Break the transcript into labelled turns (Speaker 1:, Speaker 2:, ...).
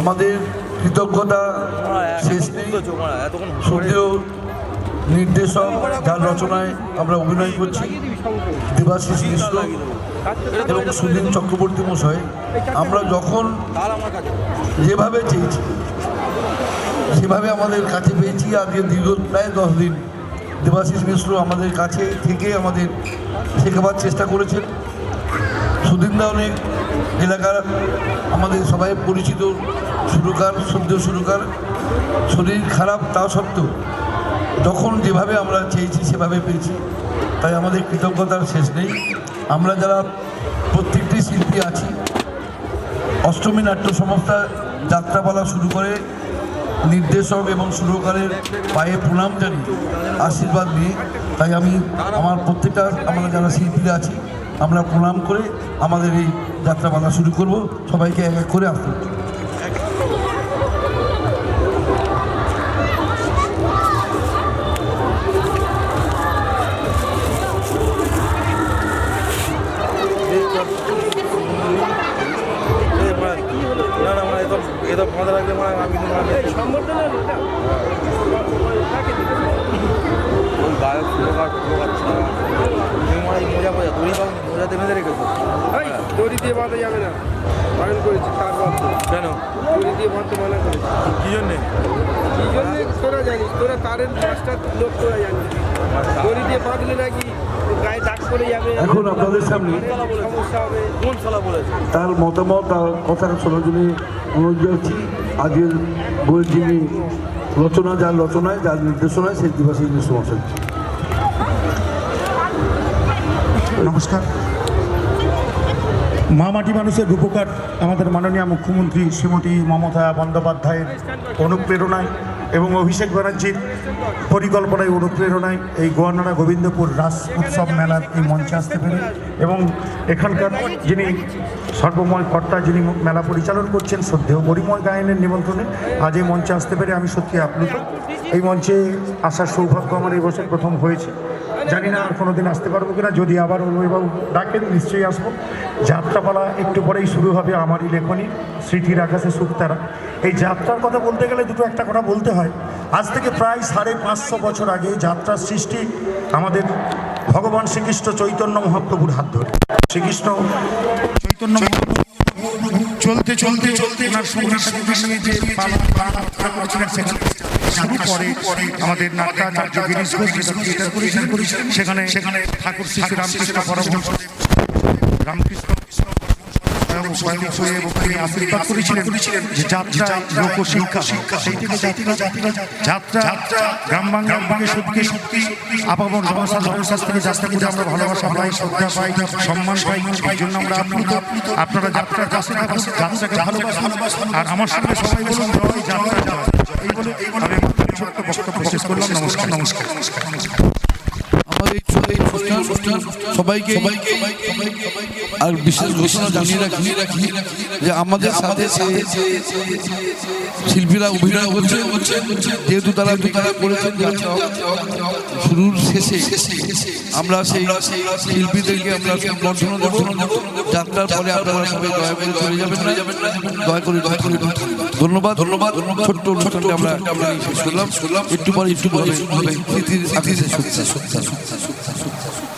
Speaker 1: আমাদের কৃতজ্ঞতা শেষ নির্দেশক যার রচনায় আমরা অভিনয় করছি, দেবাশিস মিশ্র এবং সুনীল চক্রবর্তী মশাই। আমরা যখন যেভাবে চেয়েছি, সেভাবে আমাদের কাছে পেয়েছি। আজকে দীর্ঘ প্রায় দশ দিন দেবাশিস মিশ্র আমাদের কাছে থেকে আমাদের শেখাবার চেষ্টা করেছেন। সুদিনদা অনেক এলাকার আমাদের সবাই পরিচিত সুরকার, সদ্য সুরকার। শরীর খারাপ তা সত্ত্বেও যখন যেভাবে আমরা চেয়েছি সেভাবে পেয়েছি। তাই আমাদের কৃতজ্ঞতার শেষ নেই। আমরা যারা প্রত্যেকটি শিল্পী আছি, অষ্টমী নাট্য সংস্থা যাত্রাপালা শুরু করে নির্দেশক এবং সুরকারের পায়ে প্রণাম জানি আশীর্বাদ নিয়ে তাই আমি আমার প্রত্যেকটা, আমরা যারা শিল্পীরা আছি আমরা প্রণাম করে আমাদের এই যাত্রা বাঁধা শুরু করব। সবাইকে এক এক করে আসতে।
Speaker 2: এত মাথা রাখলে মানে আমি মানে ওই গায়ক ছাড়া তুমি মানে মজা মজা দড়ি পাও মজাতে বেঁধে রেখেছো
Speaker 3: এই, দড়ি দিয়ে বাঁধা যাবে না। বারণ করেছি তার বাঁধতে
Speaker 2: কেন?
Speaker 3: দড়ি দিয়ে বাঁধতে মানা করেছি।
Speaker 2: কি জন্যে?
Speaker 3: কি জন্য? তোরা জানিস তোরা তারের পাঁচটা লোক তোরা জানিস। দড়ি দিয়ে বাঁধলে নাকি গায়ে দাগ যাবে।
Speaker 1: এখন আপনাদের সামনে
Speaker 3: সমস্যা হবে।
Speaker 2: কোন বলেছে?
Speaker 1: তার মতামত আর কথা শোনার জন্য অনুরোধ জানাচ্ছি। আজকের বইয়ের যিনি রচনা যার রচনায় যার নির্দেশনায় সেই দিবাসী সমস্যা
Speaker 4: নমস্কার। মা মাটি মানুষের রূপকার আমাদের মাননীয় মুখ্যমন্ত্রী শ্রীমতী মমতা বন্দ্যোপাধ্যায়ের অনুপ্রেরণায় এবং অভিষেক ব্যানার্জির পরিকল্পনায় অনুপ্রেরণায় এই গোয়ানাড়া গোবিন্দপুর রাস উৎসব মেলার এই মঞ্চে আসতে পেরে এবং এখানকার যিনি সর্বময় কর্তা, যিনি মেলা পরিচালন করছেন শ্রদ্ধেয় পরিময় গায়নের নিমন্ত্রণে আজ এই মঞ্চে আসতে পেরে আমি সত্যি আপ্লুত। এই মঞ্চে আসার সৌভাগ্য আমার এই বছর প্রথম হয়েছে। জানি না আর কোনোদিন আসতে পারব কিনা যদি আবার অনুবাবু ডাকেন নিশ্চয়ই আসব যাত্রাপালা একটু পরেই শুরু হবে আমারই লেখনী স্মৃতির আকাশে সুক্তারা এই যাত্রার কথা বলতে গেলে দুটো একটা কথা বলতে হয় আজ থেকে প্রায় সাড়ে পাঁচশো বছর আগে যাত্রার সৃষ্টি আমাদের ভগবান শ্রীকৃষ্ণ চৈতন্য মহাপ্রভুর হাত ধরে শ্রীকৃষ্ণ চৈতন্য চলতে চলতে চলতে শুরু করে আমাদের নাট্যাচার্য গিরিশ ঘোষ থিয়েটার সেখানে সেখানে ঠাকুর শ্রী রামকৃষ্ণ পরমহংস রামকৃষ্ণ আশীর্বাদ করেছিলেন যে যাত্রা লোকশিক্ষা সেই থেকে যাত্রা যাত্রা যাত্রা গ্রাম বাংলার বাংলা সত্যি সত্যি আপামর জনসাধারণ জনসাস থেকে যাত্রা করে আমরা ভালোবাসা পাই শ্রদ্ধা পাই সম্মান পাই এই জন্য আমরা আপ্লুত আপনারা যাত্রার কাছে থাকুন যাত্রাকে ভালোবাসুন। আর আমার সঙ্গে সবাই বলুন জয় যাত্রা জয় এই বলে এই বলে
Speaker 1: সবাইকে আর বিশেষ ঘোষণা জানিয়ে রাখি যে আমাদের সাথে শিল্পীরা অভিনয় করছে যেহেতু তারা তারা করেছেন শুরুর শেষে আমরা সেই শিল্পীদেরকে আমরা সম্বর্ধনা দেবো। যাত্রার পরে আপনারা সবাই দয়া করে চলে যাবেন না দয়া করে দয়া করে ধন্যবাদ ধন্যবাদ ছোট্ট অনুষ্ঠানটা আমরা শেষ করলাম একটু পরে একটু পরে আকাশে সত্যি সত্যি